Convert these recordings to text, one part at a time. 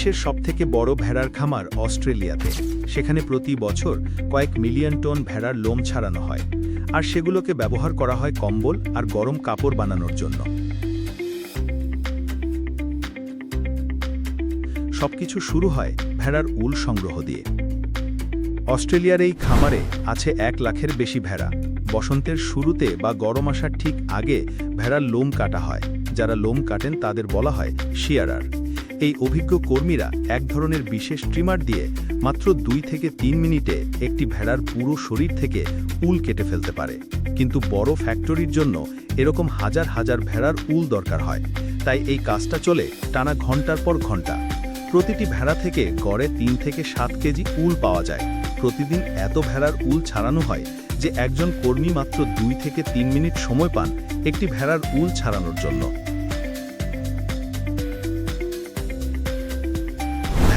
বিশ্বের সবথেকে বড় ভেড়ার খামার অস্ট্রেলিয়াতে। সেখানে প্রতি বছর কয়েক মিলিয়ন টন ভেড়ার লোম ছাড়ানো হয়। আর সেগুলোকে ব্যবহার করা হয় কম্বল আর গরম কাপড় বানানোর জন্য। সবকিছু শুরু হয় ভেড়ার উল সংগ্রহ দিয়ে। অস্ট্রেলিয়ার এই খামারে আছে এক লাখের বেশি ভেড়া। বসন্তের শুরুতে বা গরম আসার ঠিক আগে ভেড়ার লোম কাটা হয়, যারা লোম কাটেন তাদের বলা হয় শিয়ারার। এই অভিজ্ঞ কর্মীরা এক ধরনের বিশেষ ট্রিমার দিয়ে মাত্র দুই থেকে তিন মিনিটে একটি ভেড়ার পুরো শরীর থেকে উল কেটে ফেলতে পারে। কিন্তু বড় ফ্যাক্টরির জন্য এরকম হাজার হাজার ভেড়ার উল দরকার হয়। তাই এই কাজটা চলে টানা ঘণ্টার পর ঘণ্টা। প্রতিটি ভেড়া থেকে গড়ে তিন থেকে সাত কেজি উল পাওয়া যায়। প্রতিদিন এত ভেড়ার উল ছাড়ানো হয় যে একজন কর্মী মাত্র দুই থেকে তিন মিনিট সময় পান একটি ভেড়ার উল ছাড়ানোর জন্য।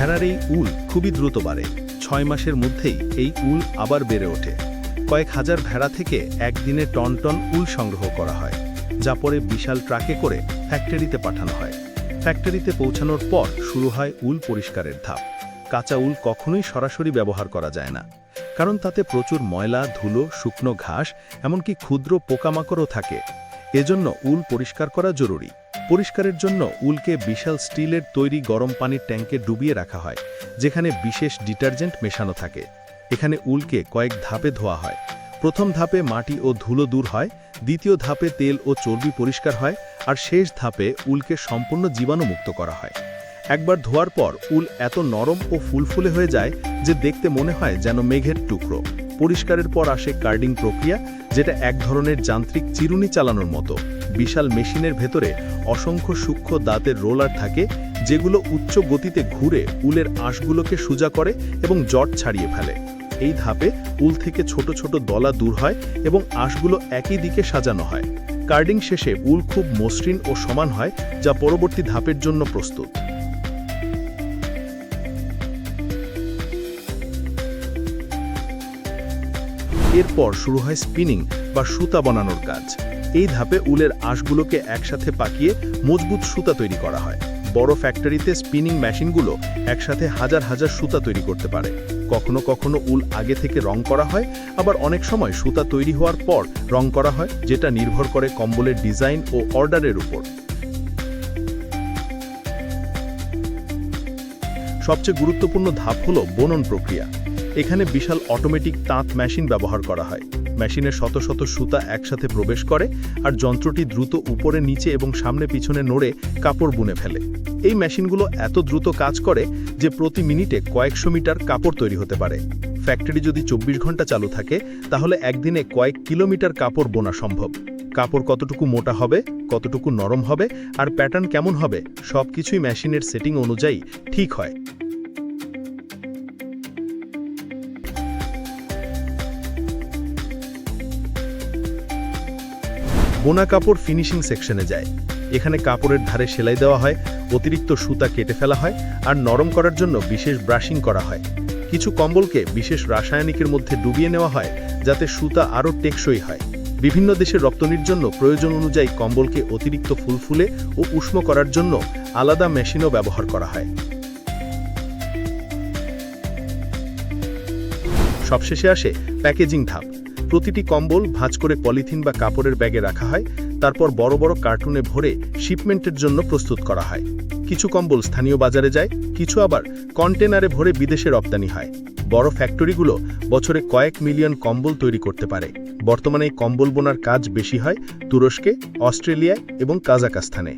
ভেড়ার এই উল খুবই দ্রুত বাড়ে। ছয় মাসের মধ্যেই এই উল আবার বেড়ে ওঠে। কয়েক হাজার ভেড়া থেকে একদিনে টন টন উল সংগ্রহ করা হয়, যা পরে বিশাল ট্রাকে করে ফ্যাক্টরিতে পাঠানো হয়। ফ্যাক্টরিতে পৌঁছানোর পর শুরু হয় উল পরিষ্কারের ধাপ। কাঁচা উল কখনোই সরাসরি ব্যবহার করা যায় না, কারণ তাতে প্রচুর ময়লা, ধুলো, শুকনো ঘাস, এমনকি ক্ষুদ্র পোকামাকড়ও থাকে। এজন্য উল পরিষ্কার করা জরুরি। পরিষ্কারের জন্য উলকে বিশাল স্টিলের তৈরি গরম পানির ট্যাঙ্কে ডুবিয়ে রাখা হয়, যেখানে বিশেষ ডিটারজেন্ট মেশানো থাকে। এখানে উলকে কয়েক ধাপে ধোয়া হয়। প্রথম ধাপে মাটি ও ধুলো দূর হয়, দ্বিতীয় ধাপে তেল ও চর্বি পরিষ্কার হয়, আর শেষ ধাপে উলকে সম্পূর্ণ জীবাণুমুক্ত করা হয়। একবার ধোয়ার পর উল এত নরম ও ফুলফুলে হয়ে যায় যে দেখতে মনে হয় যেন মেঘের টুকরো। পরিষ্কারের পর আসে কার্ডিং প্রক্রিয়া, যেটা এক ধরনের যান্ত্রিক চিরুনি চালানোর মতো। বিশাল মেশিনের ভেতরে অসংখ্য সূক্ষ্ম দাঁতের রোলার থাকে, যেগুলো উচ্চ গতিতে ঘুরে উলের আঁশগুলোকে সোজা করে এবং জট ছাড়িয়ে ফেলে। এই ধাপে উল থেকে ছোট ছোট দলা দূর হয় এবং আঁশগুলো একই দিকে সাজানো হয়। কার্ডিং শেষে উল খুব মসৃণ ও সমান হয়, যা পরবর্তী ধাপের জন্য প্রস্তুত। এরপর শুরু হয় স্পিনিং বা সুতা বানানোর কাজ। এই ধাপে উলের আঁশগুলোকে একসাথে পাকিয়ে মজবুত সুতা তৈরি করা হয়। বড় ফ্যাক্টরিতে স্পিনিং মেশিনগুলো একসাথে হাজার হাজার সুতা তৈরি করতে পারে। কখনো কখনো উল আগে থেকে রং করা হয়, আবার অনেক সময় সুতা তৈরি হওয়ার পর রং করা হয়, যেটা নির্ভর করে কম্বলের ডিজাইন ও অর্ডারের উপর। সবচেয়ে গুরুত্বপূর্ণ ধাপ হল বনন প্রক্রিয়া। এখানে বিশাল অটোমেটিক তাঁত মেশিন ব্যবহার করা হয়। মেশিনে শত শত সুতা একসাথে প্রবেশ করে আর যন্ত্রটি দ্রুত উপরে, নিচে এবং সামনে পিছনে নড়ে কাপড় বুনে ফেলে। এই মেশিনগুলো এত দ্রুত কাজ করে যে প্রতি মিনিটে কয়েকশো মিটার কাপড় তৈরি হতে পারে। ফ্যাক্টরি যদি চব্বিশ ঘণ্টা চালু থাকে, তাহলে একদিনে কয়েক কিলোমিটার কাপড় বোনা সম্ভব। কাপড় কতটুকু মোটা হবে, কতটুকু নরম হবে, আর প্যাটার্ন কেমন হবে, সবকিছুই মেশিনের সেটিং অনুযায়ী ঠিক হয়। বোনা কাপড় ফিনিশিং সেকশনে যায়। এখানে কাপড়ের ধারে সেলাই দেওয়া হয়, অতিরিক্ত সুতা কেটে ফেলা হয় আর নরম করার জন্য বিশেষ ব্রাশিং করা হয়। কিছু কম্বলকে বিশেষ রাসায়নিকের মধ্যে ডুবিয়ে নেওয়া হয় যাতে সুতা আরও টেকসই হয়। বিভিন্ন দেশের রপ্তানির জন্য প্রয়োজন অনুযায়ী কম্বলকে অতিরিক্ত ফুলফুলে ও উষ্ণ করার জন্য আলাদা মেশিনও ব্যবহার করা হয়। সবশেষে আসে প্যাকেজিং ধাপ। প্রতিটি কম্বল ভাঁজ করে পলিথিন বা কাপড়ের ব্যাগে রাখা হয়, তারপর বড় বড় কার্টুনে ভরে শিপমেন্টের জন্য প্রস্তুত করা হয়। কিছু কম্বল স্থানীয় বাজারে যায়, কিছু আবার কন্টেনারে ভরে বিদেশে রপ্তানি হয়। বড় ফ্যাক্টরিগুলো বছরে কয়েক মিলিয়ন কম্বল তৈরি করতে পারে। বর্তমানে এই কম্বল বোনার কাজ বেশি হয় তুরস্কে, অস্ট্রেলিয়ায় এবং কাজাকাস্তানে।